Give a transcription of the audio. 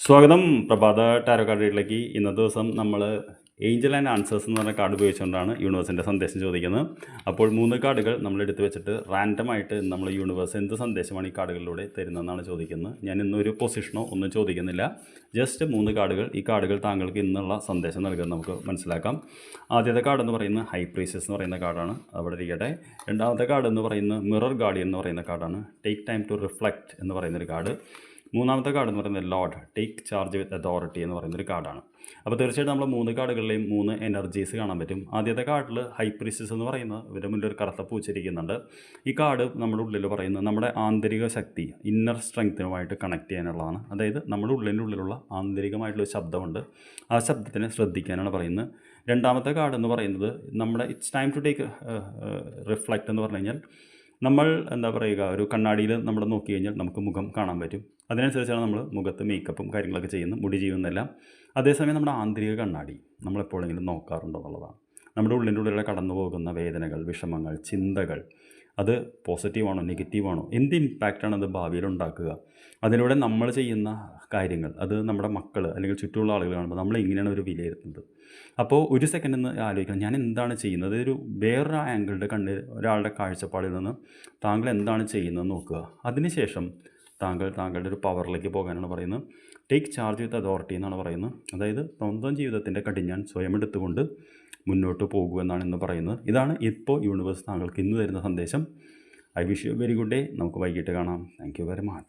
സ്വാഗതം പ്രഭാത ടാരോ കാർഡിലേക്ക് ഇന്നത്തെ ദിവസം നമ്മൾ ഏഞ്ചൽ ആൻഡ് ആൻസേഴ്സ് എന്ന് പറഞ്ഞ കാർഡ് ഉപയോഗിച്ചുകൊണ്ടാണ് യൂണിവേഴ്സിന്റെ സന്ദേശം ചോദിക്കുന്നത്. അപ്പോൾ മൂന്ന് കാർഡുകൾ നമ്മൾ എടുത്തു വെച്ചിട്ട് റാൻഡമായിട്ട് നമ്മൾ യൂണിവേഴ്സ് എന്ത് സന്ദേശമാണ് ഈ കാർഡുകളിലൂടെ തരുന്നതെന്നാണ് ചോദിക്കുന്നത്. ഞാൻ ഇന്നൊരു പൊസിഷനോ ഒന്നും ചോദിക്കുന്നില്ല. ജസ്റ്റ് മൂന്ന് കാർഡുകൾ ഈ കാർഡുകൾ താങ്കൾക്ക് ഇന്നുള്ള സന്ദേശം നൽകുന്നത് നമുക്ക് മനസ്സിലാക്കാം. ആദ്യത്തെ കാർഡ് എന്ന് പറയുന്നത് ഹൈ പ്രീസസ് എന്ന് പറയുന്ന കാർഡാണ് അവിടെ ഇരിക്കട്ടെ. രണ്ടാമത്തെ കാർഡ് എന്ന് പറയുന്നത് മിറർ ഗാർഡിയൻ എന്ന് പറയുന്ന കാർഡാണ് ടേക്ക് ടൈം ടു റിഫ്ലക്റ്റ് എന്ന് പറയുന്നൊരു കാർഡ് മൂന്നാമത്തെ കാർഡ് എന്ന് പറയുന്നത് load take charge with authority എന്ന് പറയുന്നൊരു കാർഡാണ് അപ്പോൾ തീർച്ചയായിട്ടും നമ്മൾ മൂന്ന് കാർഡുകളിലെയും മൂന്ന് എനർജീസ് കാണാൻ പറ്റും. ആദ്യത്തെ കാർഡിൽ ഹൈപ്രിസിസ് എന്ന് പറയുന്ന ഇവരുടെ മുന്നിൽ ഒരു കറുത്ത പൂച്ചിരിക്കുന്നുണ്ട് ഈ കാർഡ് നമ്മുടെ ഉള്ളിൽ പറയുന്നത് നമ്മുടെ ആന്തരിക ശക്തി ഇന്നർ സ്ട്രെങ്ത്തിനുമായിട്ട് കണക്ട് ചെയ്യാനുള്ളതാണ്. അതായത് നമ്മുടെ ഉള്ളിന്റെ ഉള്ളിലുള്ള ആന്തരികമായിട്ടുള്ള ശബ്ദമുണ്ട്. ആ ശബ്ദത്തിനെ ശ്രദ്ധിക്കാനാണ് പറയുന്നത്. രണ്ടാമത്തെ കാർഡ് എന്ന് പറയുന്നത് നമ്മുടെ it's time to take reflect എന്ന് പറഞ്ഞു കഴിഞ്ഞാൽ നമ്മൾ എന്താ പറയുക ഒരു കണ്ണാടിയിൽ നമ്മൾ നോക്കി കഴിഞ്ഞാൽ നമുക്ക് മുഖം കാണാൻ പറ്റും. അതിനനുസരിച്ചാണ് നമ്മൾ മുഖത്ത് മേക്കപ്പും കാര്യങ്ങളൊക്കെ ചെയ്യുന്നത് മുടി ചെയ്യുന്നതെല്ലാം. അതേസമയം നമ്മുടെ ആന്തരിക കണ്ണാടി നമ്മളെപ്പോഴെങ്കിലും നോക്കാറുണ്ടോ എന്നുള്ളതാണ്. നമ്മുടെ ഉള്ളിന്റെ ഉള്ളിലൂടെ കടന്നു പോകുന്ന വേദനകൾ വിഷമങ്ങൾ ചിന്തകൾ അത് പോസിറ്റീവാണോ നെഗറ്റീവാണോ? എന്ത് ഇമ്പാക്റ്റാണ് അത് ഭാവിയിൽ ഉണ്ടാക്കുക? അതിലൂടെ നമ്മൾ ചെയ്യുന്ന കാര്യങ്ങൾ അത് നമ്മുടെ മക്കൾ അല്ലെങ്കിൽ ചുറ്റുമുള്ള ആളുകൾ കാണുമ്പോൾ നമ്മൾ എങ്ങനെയാണ് ഒരു വിലയിരുത്തുന്നത്. അപ്പോൾ ഒരു സെക്കൻഡ് എന്ന് ആലോചിക്കണം. ഞാൻ എന്താണ് ചെയ്യുന്നത്? ഒരു വേറൊരു ആംഗിളുടെ കണ്ണിൽ ഒരാളുടെ കാഴ്ചപ്പാടിൽ നിന്ന് താങ്കൾ എന്താണ് ചെയ്യുന്നത് നോക്കുക. അതിനുശേഷം താങ്കൾ താങ്കളുടെ ഒരു പവറിലേക്ക് പോകാനാണ് പറയുന്നത്. ടേക്ക് ചാർജ് വിത്ത് അതോറിറ്റി എന്നാണ് പറയുന്നത്. അതായത് സ്വന്തം ജീവിതത്തിന്റെ കടിഞ്ഞാൻ സ്വയം എടുത്തുകൊണ്ട് മുന്നോട്ട് പോകുക എന്നാണ് ഇന്ന് പറയുന്നത്. ഇതാണ് ഇപ്പോൾ യൂണിവേഴ്സ് താങ്കൾക്ക് ഇന്ന് തരുന്ന സന്ദേശം. I wish you very good day നമുക്ക് വൈകിട്ട് കാണാം. Thank you very much